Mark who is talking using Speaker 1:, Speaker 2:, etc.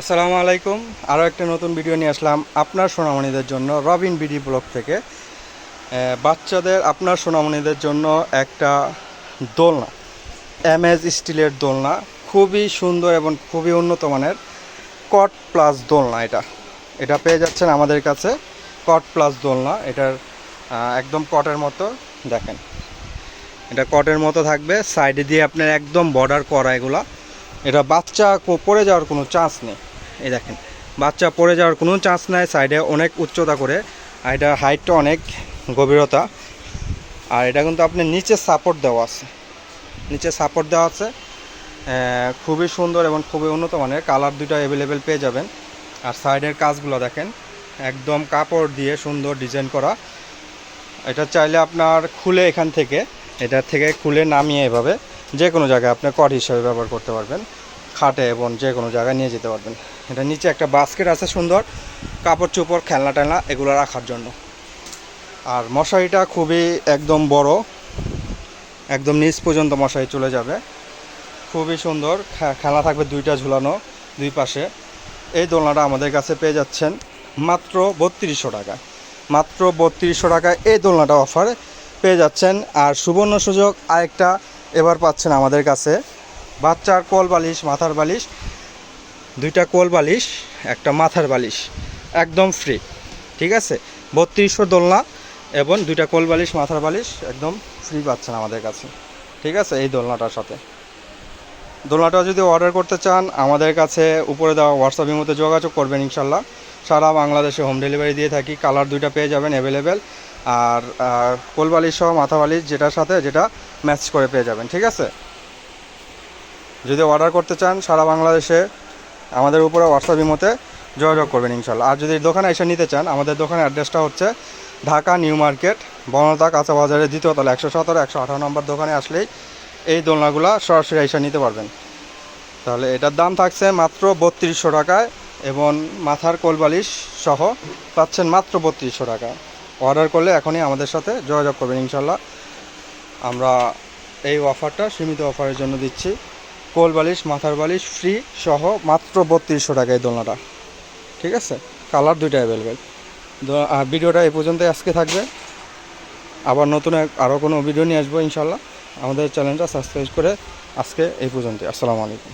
Speaker 1: আসসালামু আলাইকুম। আরও একটা নতুন ভিডিও নিয়ে আসলাম আপনার সোনামণিদের জন্য রবিন বিডি ব্লগ থেকে। বাচ্চাদের আপনার সোনামণিদের জন্য একটা দোলনা এমএজ স্টিলের দোলনা, খুবই সুন্দর এবং খুবই উন্নত মানের কট প্লাস দোলনা এটা। এটা পেয়ে যাচ্ছেন আমাদের কাছে কট প্লাস দোলনা, এটার একদম কটের মতো, দেখেন। এটা কটের মতো থাকবে, সাইডে দিয়ে আপনার একদম বর্ডার করা এগুলা। এটা বাচ্চা পড়ে যাওয়ার কোনো চান্স নেই। এই দেখেন, বাচ্চা পড়ে যাওয়ার কোনো চান্স নাই সাইডে অনেক উচ্চতা করে, আর এটা হাইটটা অনেক গভীরতা। আর এটা কিন্তু আপনার নিচে সাপোর্ট দেওয়া আছে। নিচে সাপোর্ট দেওয়া আছে খুবই সুন্দর এবং খুবই উন্নত মানের। কালার দুটো অ্যাভেলেবেল পেয়ে যাবেন। আর সাইডের কাজগুলো দেখেন, একদম কাপড় দিয়ে সুন্দর ডিজাইন করা। এটা চাইলে আপনার খুলে এখান থেকে, এটা থেকে খুলে নামিয়ে এভাবে যে কোনো জায়গায় আপনি কট হিসেবে ব্যবহার করতে পারবেন। খাটে এবং যে কোনো জায়গায় নিয়ে যেতে পারবেন। এটা নিচে একটা বাস্কেট আছে সুন্দর, কাপড় চোপড়, খেলনা টেলনা, এগুলো রাখার জন্য। আর মশারিটা খুবই একদম বড়, একদম নিচ পর্যন্ত মশারি চলে যাবে। খুবই সুন্দর, খে- খেলনা থাকবে দুইটা ঝুলানো, দুই পাশে। এই দোলনাটা আমাদের কাছে পেয়ে যাচ্ছেন মাত্র বত্রিশশো টাকা। মাত্র বত্রিশশো টাকায় এই দোলনাটা অফার পেয়ে যাচ্ছেন। আর সুবর্ণ সুযোগ আরেকটা এবার পাচ্ছেন আমাদের কাছে। বাচ্চার কোল বালিশ, মাথার বালিশ, দুইটা কোল বালিশ, একটা মাথার বালিশ, একদম ফ্রি ঠিক আছে? বত্রিশশো দোলনা এবং দুইটা কোল বালিশ, মাথার বালিশ, একদম ফ্রি পাচ্ছেন আমাদের কাছে, ঠিক আছে? এই দোলনাটার সাথে। দোলনাটা যদি অর্ডার করতে চান, আমাদের কাছে উপরে দেওয়া হোয়াটসঅ্যাপের মধ্যে যোগাযোগ করবেন ইনশাল্লাহ। সারা বাংলাদেশে হোম ডেলিভারি দিয়ে থাকি কালার দুইটা পেয়ে যাবেন অ্যাভেলেবেল আর কোলবালিশ সহ মাথা বালিশ যেটার সাথে, যেটা ম্যাচ করে পেয়ে যাবেন, ঠিক আছে? যদি অর্ডার করতে চান, সারা বাংলাদেশে আমাদের উপরে হোয়াটসঅ্যাপ ইমোতে যোগাযোগ করবেন ইনশাল্লাহ আর যদি দোকানে এসে নিতে চান, আমাদের দোকানের অ্যাড্রেসটা হচ্ছে ঢাকা নিউ মার্কেট বনতা কাঁচা বাজারের দ্বিতীয় তলা, একশো সতেরো, একশো আঠারো নম্বর দোকানে আসলেই এই দোলনাগুলো সরাসরি এসে নিতে পারবেন। তাহলে এটার দাম থাকছে মাত্র বত্রিশশো টাকায় এবং মাথার কোলবালিশ সহ পাচ্ছেন মাত্র বত্রিশশো টাকা অর্ডার করলে এখনই আমাদের সাথে যোগাযোগ করবেন ইনশাল্লাহ আমরা এই অফারটা সীমিত অফারের জন্য দিচ্ছি। কোল বালিশ, মাথার বালিশ ফ্রি সহ মাত্র বত্রিশশো টাকায় দোলনাটা। ঠিক আছে? কালার দুইটা অ্যাভেলেবেল ভিডিওটা এ পর্যন্তই আজকে থাকবে। আবার নতুন এক- আরও কোনো ভিডিও নিয়ে আসব ইনশাল্লাহ আমাদের চ্যানেলটা সাবস্ক্রাইব করে আজকে এই পর্যন্তই। আসসালামু আলাইকুম।